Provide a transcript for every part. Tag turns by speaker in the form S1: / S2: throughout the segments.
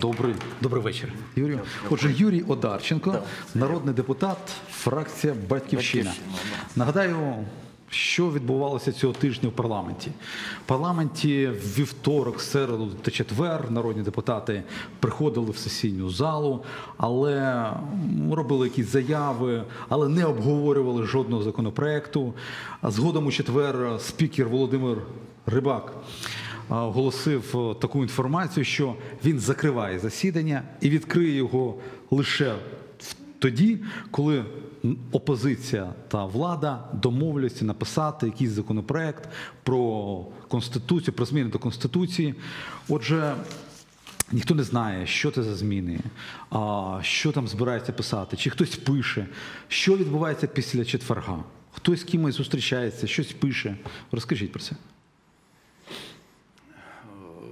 S1: Добрий, добрий вечір, Юрію. Отже, Юрій Одарченко, народний депутат, фракція Батьківщина.
S2: Батьківщина,
S1: Нагадаю, що відбувалося цього тижня в парламенті. В парламенті в вівторок, середу та четвер народні депутати приходили в сесійну залу, але робили якісь заяви, але не обговорювали жодного законопроекту. Згодом у четвер спікер Володимир Рибак оголосив е, таку інформацію, що він закриває засідання і відкриє його лише тоді, коли опозиція та влада домовляться написати якийсь законопроект про конституцію, про зміни до конституції. Отже. Ніхто не знає, що це за зміни, що там збирається писати, чи хтось пише, що відбувається після четверга. Хтось з кимось зустрічається, щось пише. Розкажіть про це.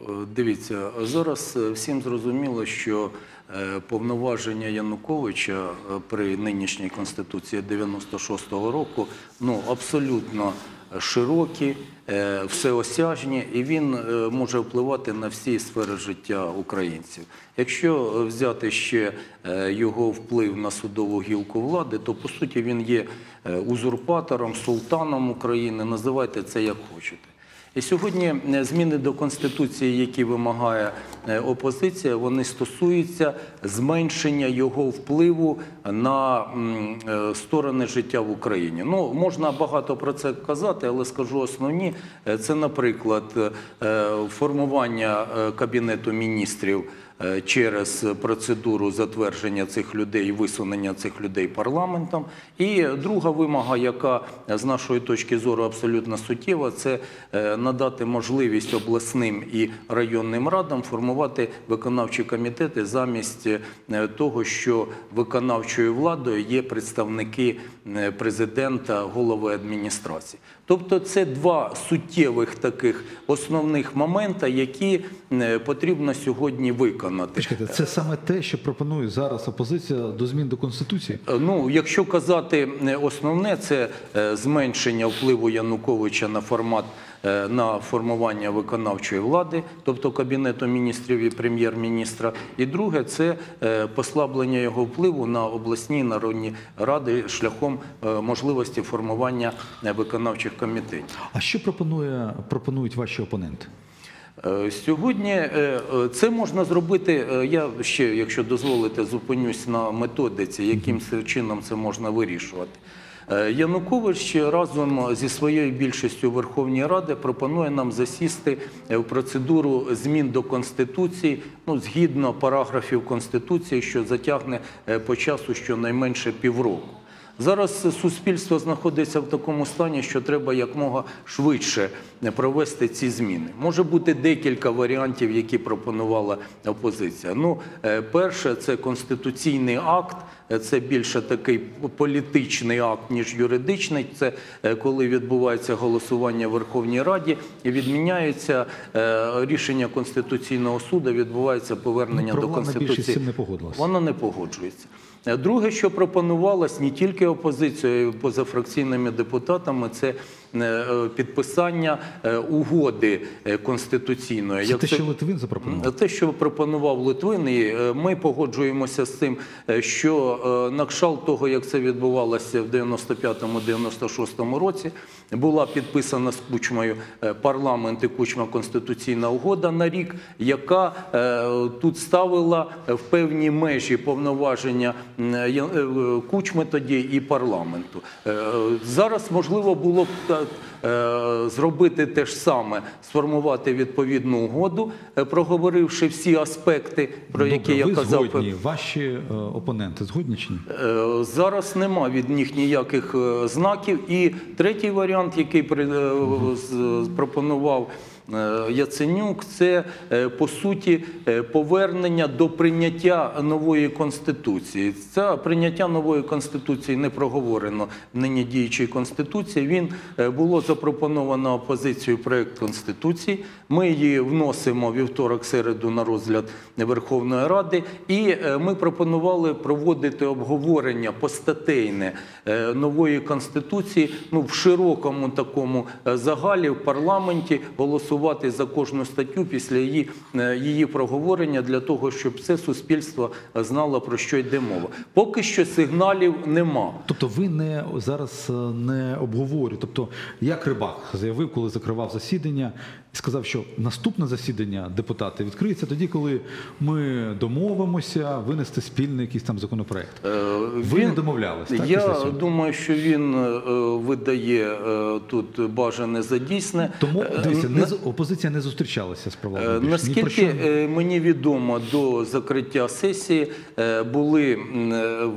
S2: Е, Дивіться, зараз е, всім зрозуміло, що е, повноваження Януковича при нинішній конституції 96-го року ну абсолютно широкі, всеосяжні, і він може впливати на всі сфери життя українців. Якщо взяти ще його вплив на судову гілку влади, то по суті він є узурпатором, султаном України. Називайте це як хочете. І сьогодні е, зміни до Конституції, які вимагає е, опозиція, вони стосуються зменшення його впливу на е, сторони життя в Україні. Ну, можна багато про це казати, але скажу основні. Це, наприклад, формування Кабінету міністрів через процедуру затвердження цих людей висунення цих людей парламентом. І друга вимога, яка е, з нашої точки зору абсолютно суттєва, це е, надати можливість обласним і районним радам формувати виконавчі комітети замість е, того, що виконавчою владою є представники е, президента, голови адміністрації. Тобто це два суттєвих таких основних момента, які е, потрібно сьогодні виконати.
S1: Почекайте, це саме те, що пропонує зараз опозиція до змін до конституції.
S2: Е, Ну, якщо казати е, основне, це зменшення впливу Януковича на формат на формування виконавчої влади, тобто Кабінету міністрів і прем'єр-міністра. І друге це е, послаблення його впливу на обласні народні ради шляхом е, можливості формування е, виконавчих комітетів.
S1: А що пропонує пропонують ваші опоненти?
S2: Е, Сьогодні е, е, це можна зробити. е, Я ще, якщо дозволите, зупинюсь на методиці, яким чином це можна вирішувати. Е, Янукович разом зі своєю більшістю Верховної Ради пропонує нам засісти е, в процедуру змін до Конституції, ну, згідно параграфів Конституції, що затягне е, по часу щонайменше півроку. Зараз суспільство знаходиться в такому стані, що треба якмога швидше провести ці зміни. Може бути декілька варіантів, які пропонувала опозиція. Ну, е, перше, це конституційний акт. е, Це більше такий політичний акт, ніж юридичний. Це е, коли відбувається голосування в Верховній Раді і відміняється рішення Конституційного суду, відбувається повернення
S1: Ну,
S2: до Конституції.
S1: не погодилась.
S2: Вона не погоджується. Друге, що пропонувалось не тільки опозицією, позафракційними депутатами, це підписання е, угоди е, конституційної.
S1: Це
S2: Як
S1: те, що Литвин запропонував.
S2: те, що пропонував Литвин, і е, ми погоджуємося з тим, е, що е, на кшалт того, як це відбувалося в 95-96 році, була підписана з Кучмою е, парламент і Кучма конституційна угода на рік, яка е, тут ставила в певні межі повноваження е, Кучми тоді і парламенту. Е, Зараз можливо було б е, зробити те ж саме, сформувати відповідну угоду, е, проговоривши всі аспекти, про які
S1: Добре,
S2: я
S1: ви
S2: казав.
S1: згодні, ваші е, опоненти згодні чи ні?
S2: Зараз нема від них ніяких знаків. І третій варіант, який е, пропонував Яценюк, це е, по суті е, повернення до прийняття нової конституції. Це прийняття нової конституції не проговорено нині діючій конституції. Він е, було запропоновано опозицією проект конституції. Ми її вносимо вівторок середу на розгляд Верховної Ради, і е, ми пропонували проводити обговорення постатейне е, нової конституції ну в широкому такому е, загалі в парламенті голосувати голосувати за кожну статтю після її, е, її проговорення для того, щоб все суспільство знало про що йде мова. Поки що сигналів нема.
S1: Тобто ви не зараз е, не обговорюєте. Тобто, як рибак заявив, коли закривав засідання, сказав, що наступне засідання депутати відкриється тоді, коли ми домовимося винести спільний якийсь там законопроект.
S2: Е,
S1: Ви не домовлялись, так,
S2: Я думаю, що він е, видає е, тут бажане за дійсне.
S1: Тому дивіться, не опозиція не зустрічалася з про
S2: Наскільки мені відомо до закриття сесії були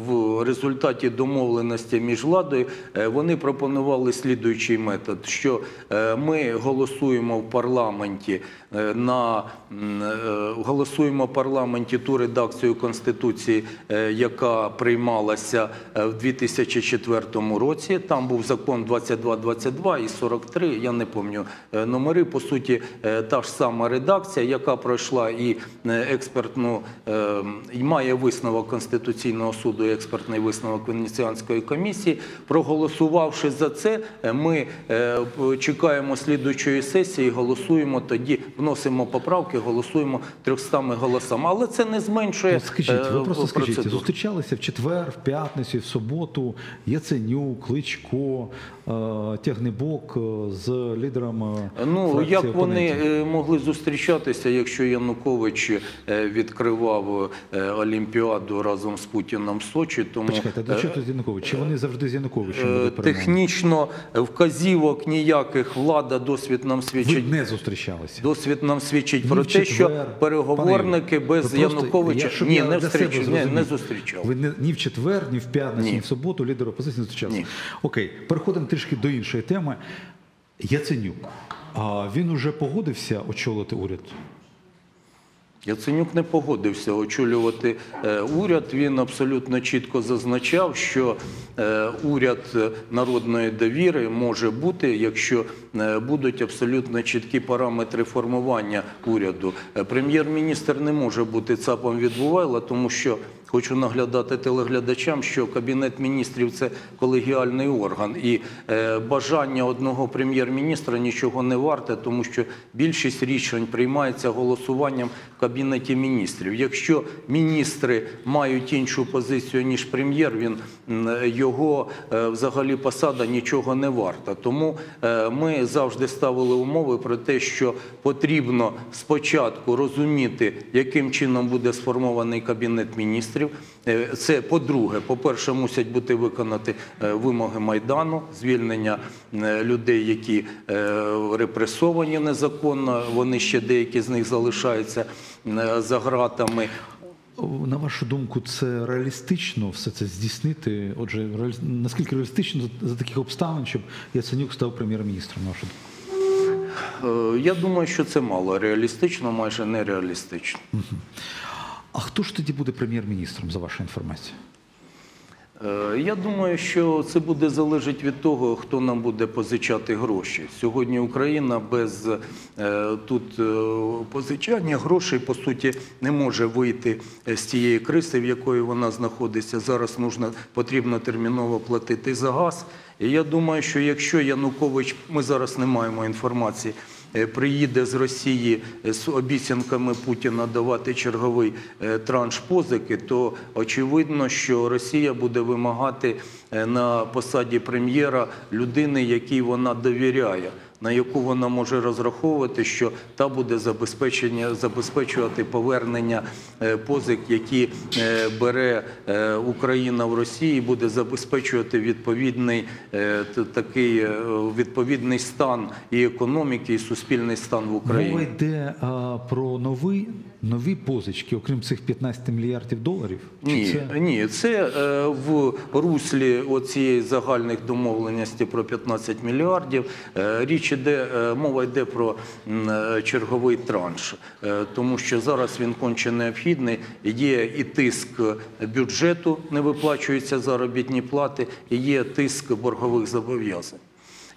S2: в результаті домовленості між владою, вони пропонували слідуючий метод, що ми голосуємо в парламенті е, на е, голосуємо парламенті ту редакцію конституції, е, яка приймалася в 2004 році. Там був закон 2222 і 43, я не пам'ятаю номери. По суті, та ж сама редакція, яка пройшла і експертну і має висновок Конституційного суду, і експертний висновок Венеціанської комісії. Проголосувавши за це, ми чекаємо слідуючої сесії, голосуємо тоді, вносимо поправки, голосуємо 300 голосами. Але це не зменшує
S1: Ну, скажіть, ви
S2: е,
S1: просто скажіть, зустрічалися в четвер, в п'ятницю, в суботу Яценюк, Кличко, е, Тягнебок е, з лідером. е,
S2: Ну як вони
S1: опонентів?
S2: могли зустрічатися, якщо Янукович відкривав Олімпіаду разом з Путіном в Сочі? Тому
S1: Почекайте, до чого тут Янукович? Чи вони завжди з Януковичем
S2: технічно вказівок ніяких влада досвід нам
S1: Ви
S2: свідчить.
S1: Не зустрічалися.
S2: Досвід нам свідчить про те, що переговорники без Януковича ні, не зустрічав.
S1: Ви не, ні в четвер, ні в п'ятницю, ні,
S2: Ні.
S1: в суботу лідер опозиції не зустрічався. Окей, переходимо трішки до іншої теми. Яценюк. А він уже погодився очолити уряд?
S2: Яценюк не погодився очолювати е, уряд. Він абсолютно чітко зазначав, що е, уряд народної довіри може бути, якщо е, будуть абсолютно чіткі параметри формування уряду. Прем'єр-міністр не може бути цапом відбувайла, тому що. Хочу наглядати телеглядачам, що кабінет міністрів це колегіальний орган, і е, бажання одного прем'єр-міністра нічого не варте, тому що більшість рішень приймається голосуванням в кабінеті міністрів. Якщо міністри мають іншу позицію ніж прем'єр, він його е, взагалі посада нічого не варта. Тому е, ми завжди ставили умови про те, що потрібно спочатку розуміти, яким чином буде сформований кабінет міністрів. Е, Це по-друге, по-перше, мусять бути виконати е, вимоги майдану, звільнення е, людей, які репресовані незаконно. Вони ще деякі з них залишаються за ґратами.
S1: На вашу думку, це реалістично все це здійснити? Отже, реалі- наскільки реалістично за, таких обставин, щоб Яценюк став прем'єр-міністром? На вашу думку?
S2: Я думаю, що це мало реалістично, майже нереалістично.
S1: А хто ж тоді буде прем'єр-міністром, за вашу інформацію?
S2: Е, Я думаю, що це буде залежати від того, хто нам буде позичати гроші. Сьогодні Україна без е, тут е, позичання грошей по суті не може вийти з тієї кризи, в якої вона знаходиться. Зараз нужно, потрібно терміново платити за газ. І я думаю, що якщо Янукович, ми зараз не маємо інформації. Е, Приїде з Росії з обіцянками Путіна давати черговий е, транш позики, то очевидно, що Росія буде вимагати е, на посаді прем'єра людини, якій вона довіряє, на яку вона може розраховувати, що та буде забезпечення забезпечувати повернення е, позик, які е, бере е, Україна в Росії, буде забезпечувати відповідний такий відповідний стан і економіки, і суспільний стан в Україні.
S1: Мова йде про нові, нові позички, окрім цих 15 мільярдів доларів? Чи
S2: Ні,
S1: це-
S2: ні, це е, в руслі оцієї загальних домовленості про 15 мільярдів. Е, річ іде, е, мова йде про е, черговий транш, е, тому що зараз він конче необхідний. Є і тиск бюджету, не виплачуються заробітні плати, і є тиск боргових зобов'язань.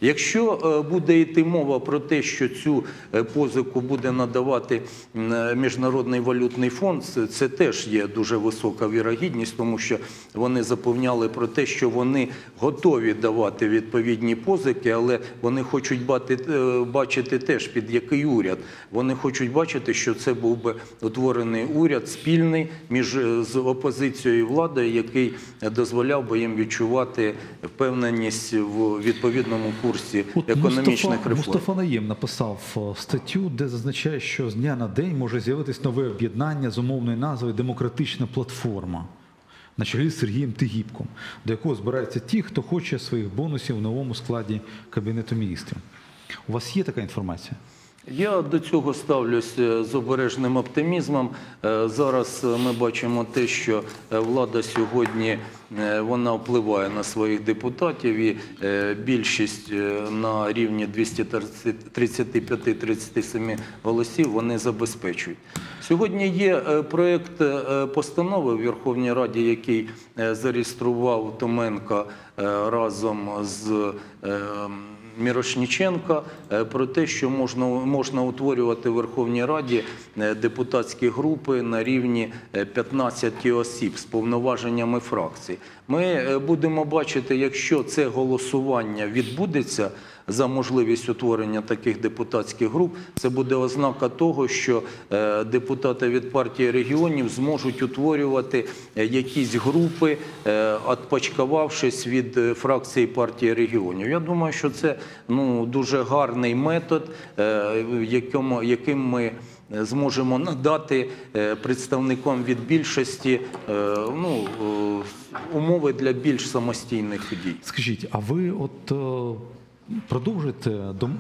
S2: Якщо е, буде йти мова про те, що цю е, позику буде надавати е, Міжнародний валютний фонд, це, теж є дуже висока вірогідність, тому що вони запевняли про те, що вони готові давати відповідні позики, але вони хочуть бачити теж під який уряд. Вони хочуть бачити, що це був би утворений уряд спільний між опозицією і владою, який дозволяв би їм відчувати впевненість в відповідному курсі
S1: От
S2: економічних
S1: Мустафа,
S2: реформ.
S1: Мустафа Наєм написав е, статтю, де зазначає, що з дня на день може з'явитись нове об'єднання з умовною назвою Демократична платформа на чолі з Сергієм Тигіпком, до якого збираються ті, хто хоче своїх бонусів в новому складі Кабінету міністрів. У вас є така інформація?
S2: Я до цього ставлюся з обережним оптимізмом. Е, Зараз е, ми бачимо те, що е, влада сьогодні вона впливає на своїх депутатів, і більшість на рівні 235-37 голосів вони забезпечують. Сьогодні є проект е, постанови в Верховній Раді, який зареєстрував Томенко разом з Мірошніченка е, про те, що можна, можна утворювати в Верховній Раді е, депутатські групи на рівні е, 15 осіб з повноваженнями фракцій. Ми е, будемо бачити, якщо це голосування відбудеться за можливість утворення таких депутатських груп, це буде ознака того, що е, депутати від партії регіонів зможуть утворювати е, якісь групи, е, отпочкувавшись від фракції партії регіонів. Я думаю, що це ну, дуже гарний метод, яким ми зможемо надати представникам від більшості ну, умови для більш самостійних дій.
S1: Скажіть, а ви от е, продовжуєте дом...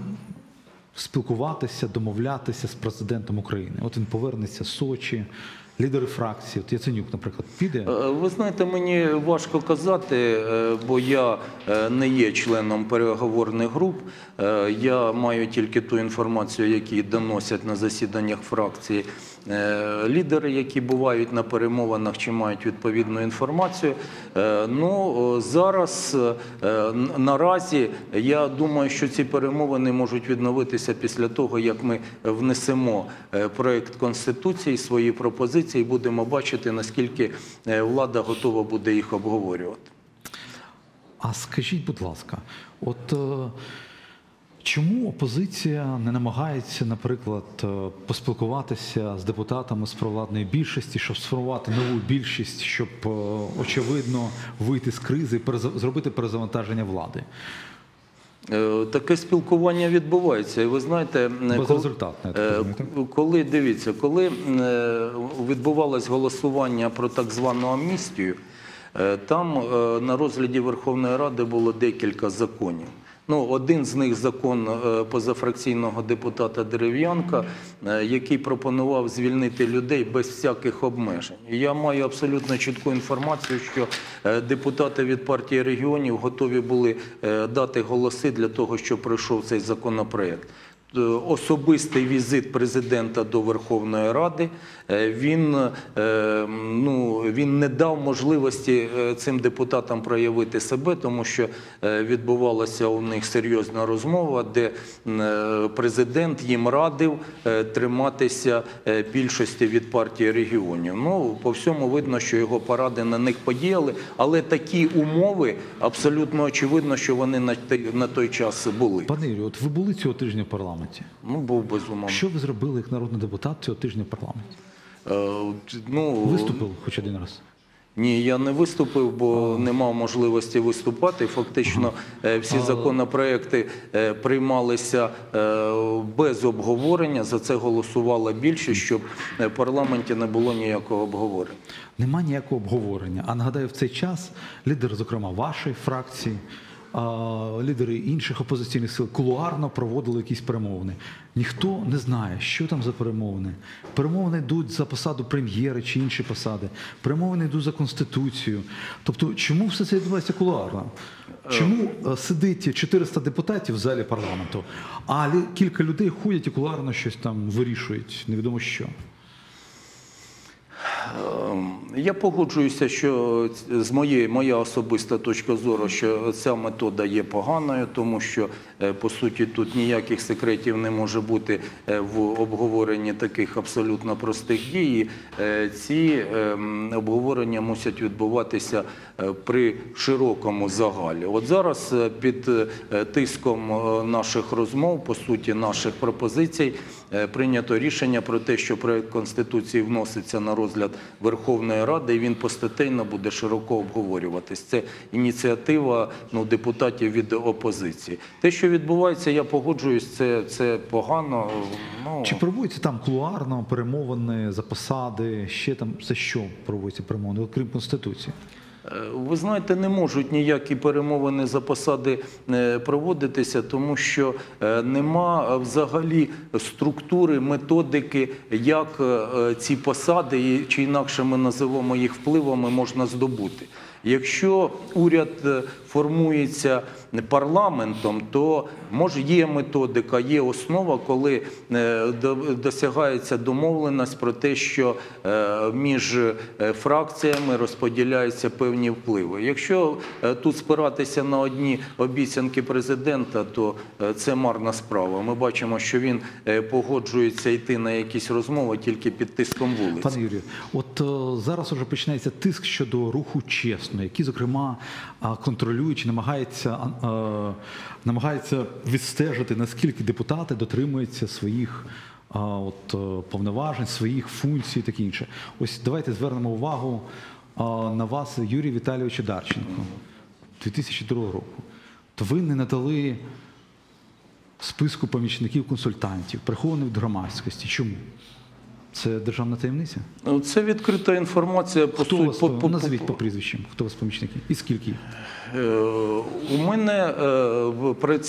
S1: спілкуватися, домовлятися з президентом України? От він повернеться з Сочі, лідери фракції, от Яценюк, наприклад, піде.
S2: Е, Ви знаєте, мені важко казати, е, бо я е, не є членом переговорних груп. Я маю тільки ту інформацію, яку доносять на засіданнях фракції лідери, які бувають на перемовинах чи мають відповідну інформацію. Ну зараз наразі я думаю, що ці перемовини можуть відновитися після того, як ми внесемо проект конституції, свої пропозиції, і будемо бачити, наскільки е, влада готова буде їх обговорювати.
S1: А скажіть, будь ласка, от е, чому опозиція не намагається, наприклад, е, поспілкуватися з депутатами з провладної більшості, щоб сформувати нову більшість, щоб очевидно вийти з кризи зробити перезавантаження влади?
S2: Е, Таке спілкування відбувається. І ви знаєте, е, е, коли дивіться, коли відбувалось голосування про так звану амністію, там на розгляді Верховної Ради було декілька законів. Ну, один з них закон е, позафракційного депутата Дерев'янка, е, який пропонував звільнити людей без всяких обмежень. Я маю абсолютно чітку інформацію, що е, депутати від партії регіонів готові були дати голоси для того, щоб пройшов цей законопроект. Е, Особистий візит президента до Верховної Ради е, він, е, ну, він не дав можливості цим депутатам проявити себе, тому що відбувалася у них серйозна розмова, де президент їм радив триматися більшості від партії регіонів. Ну, по всьому видно, що його поради на них подіяли, але такі умови абсолютно очевидно, що вони на той час були.
S1: Пане Юрію, от ви були цього тижня в парламенті.
S2: Ну, був безумовно.
S1: Що ви зробили як народний депутат цього тижня в парламенті?
S2: Е, Ну,
S1: Виступив хоч один раз.
S2: Ні, я не виступив, бо не мав можливості виступати. Фактично, е, всі законопроекти е, приймалися е, без обговорення. За це голосувала більшість, щоб в парламенті не було ніякого обговорення.
S1: Нема ніякого обговорення. А нагадаю, в цей час лідери, зокрема, вашої фракції, лідери інших опозиційних сил кулуарно проводили якісь перемовини. Ніхто не знає, що там за перемовини. Перемовини йдуть за посаду прем'єра чи інші посади. Перемовини йдуть за конституцію. Тобто, чому все це відбувається кулуарно? Чому е, сидить 400 депутатів в залі парламенту, а кілька людей ходять і кулуарно щось там вирішують, невідомо що.
S2: Я погоджуюся, що з моєї моя особиста точка зору, що ця метода є поганою, тому що е, по суті тут ніяких секретів не може бути е, в обговоренні таких абсолютно простих дій. Е, Ці ем, обговорення мусять відбуватися при широкому загалі. От зараз під тиском наших розмов, по суті, наших пропозицій, прийнято рішення про те, що проект конституції вноситься на розгляд Верховної Ради, і він постатейно буде широко обговорюватись. Це ініціатива ну, депутатів від опозиції. Те, що відбувається, я погоджуюсь, це, погано. Ну,
S1: Чи проводяться там кулуарно перемовини за посади? Ще там за що проводяться перемовини, окрім конституції?
S2: Е, Ви знаєте, не можуть ніякі перемовини за посади е, проводитися, тому що е, нема взагалі структури, методики, як ці посади, чи інакше ми називаємо їх впливами, можна здобути. Якщо уряд формується парламентом, то може є методика, є основа, коли е, досягається домовленість про те, що е, між е, фракціями розподіляються певні впливи. Якщо тут спиратися на одні обіцянки президента, то це марна справа. Ми бачимо, що він погоджується йти на якісь розмови тільки під тиском вулиць.
S1: Пане Юрію, от зараз уже починається тиск щодо руху чесно, який, зокрема, а, контролюючи, намагається, намагається відстежити, наскільки депутати дотримуються своїх от, е, повноважень, своїх функцій і таке інше. Ось давайте звернемо увагу на вас, Юрій Віталійович Дарченко, 2002 року. То ви не надали списку помічників-консультантів, прихованих від громадськості. Чому? Це державна таємниця?
S2: Ну, Це відкрита інформація по
S1: Хто
S2: суті.
S1: вас
S2: по-
S1: по,
S2: по-
S1: назвіть по прізвищам? Хто у вас помічники? І скільки?
S2: Е, У мене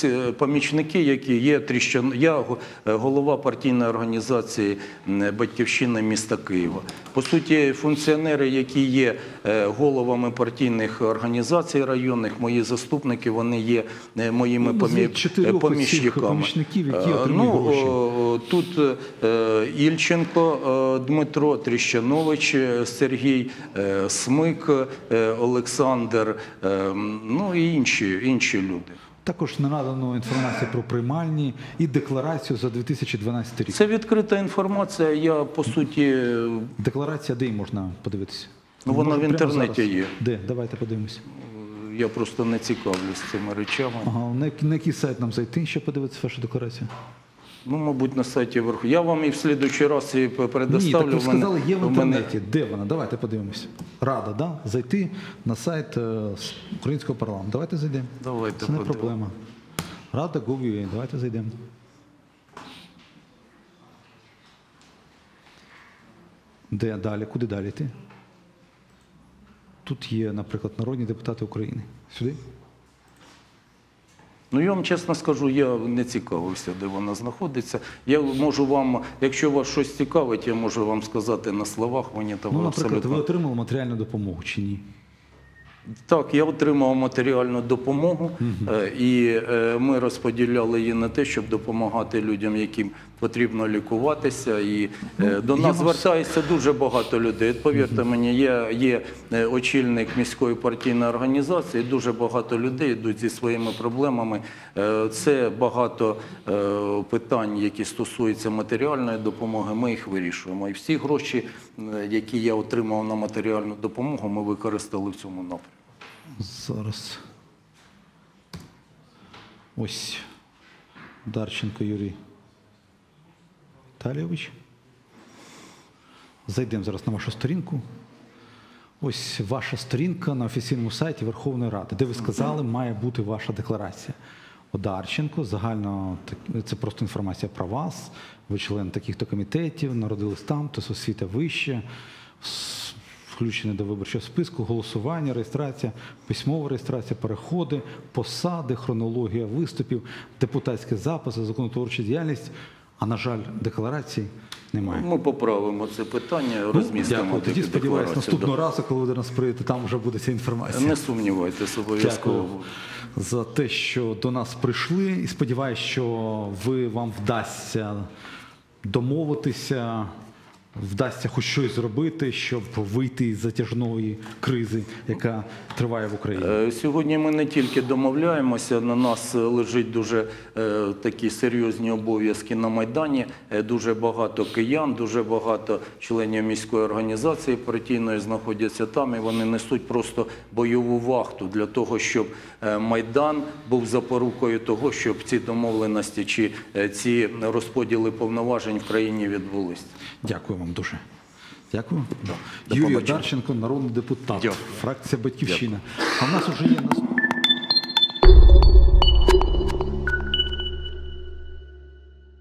S2: е, помічники, які є тріщан. Я е, голова партійної організації м, Батьківщина міста Києва. По суті, функціонери, які є головами партійних організацій районних, мої заступники, вони є моїми
S1: Ну,
S2: помічниками.
S1: помічників, які отримують
S2: ну,
S1: гроші.
S2: Тут Ільченко Дмитро, Тріщанович е, Сергій, е, Смик е, Олександр, е, ну і інші, інші люди.
S1: Також не надано інформацію про приймальні і декларацію за 2012 рік.
S2: Це відкрита інформація. Я по суті, е,
S1: Декларація, де її можна подивитися?
S2: Ну, вона в інтернеті є.
S1: Де? Давайте подивимося.
S2: я просто не цікавлюсь цими речами.
S1: Ага, на, який- на який сайт нам зайти, щоб подивитися вашу декларацію?
S2: Ну, мабуть, на сайті верху. Я вам і в слідуючий раз її
S1: Ні, так ви сказали, є в
S2: в
S1: інтернеті. Де вона? Давайте подивимося. Рада, да? Зайти на сайт е, з українського парламенту. Давайте зайдемо.
S2: Давайте
S1: Це не
S2: подивимось.
S1: проблема. Рада Gov.ua. Давайте зайдемо. Де далі? Куди далі йти? Тут є, наприклад, народні депутати України. Сюди?
S2: Ну, я вам чесно скажу, я не цікавився, де вона знаходиться. Я можу вам, якщо вас щось цікавить, я можу вам сказати на словах, мені того
S1: Ну, наприклад, ви отримали матеріальну допомогу чи ні?
S2: Так, я отримав матеріальну допомогу, е, і е, ми розподіляли її на те, щоб допомагати людям, яким потрібно лікуватися. І е, до нас звертається дуже багато людей. Повірте мені, я є е, очільник міської партійної організації. Дуже багато людей йдуть зі своїми проблемами. Е, Це багато питань, які стосуються матеріальної допомоги. Ми їх вирішуємо. І всі гроші, які я отримав на матеріальну допомогу, ми використали в цьому напрямку.
S1: Зараз. Ось Дарченко Юрій Віталійович. Зайдемо зараз на вашу сторінку. Ось ваша сторінка на офіційному сайті Верховної Ради, де ви сказали, має бути ваша декларація. Одарченко, загально це просто інформація про вас. Ви член таких-то комітетів, народились там, то освіта вища, с- включені до виборчого списку, голосування, реєстрація, письмова реєстрація, переходи, посади, хронологія виступів, депутатські записи, законотворча діяльність. А на жаль, декларацій немає.
S2: Ми поправимо це питання,
S1: Ну,
S2: розмістимо
S1: дякую. Тоді сподіваюся, наступного разу, коли ви до нас прийдете, там вже буде ця інформація.
S2: Не сумнівайтеся, обов'язково.
S1: За те, що до нас прийшли, і сподіваюся, що ви вам вдасться домовитися вдасться хоч щось зробити, щоб вийти з затяжної кризи, яка триває в Україні?
S2: Е, Сьогодні ми не тільки домовляємося, на нас лежить дуже е, такі серйозні обов'язки на Майдані. Е, Дуже багато киян, дуже багато членів міської організації партійної знаходяться там, і вони несуть просто бойову вахту для того, щоб Майдан був запорукою того, щоб ці домовленості чи ці розподіли повноважень в країні відбулись.
S1: Дякую вам дуже. Дякую. Юрій Дарченко, народний депутат,
S2: Дякую.
S1: фракція Батьківщина. А в нас вже є наступний.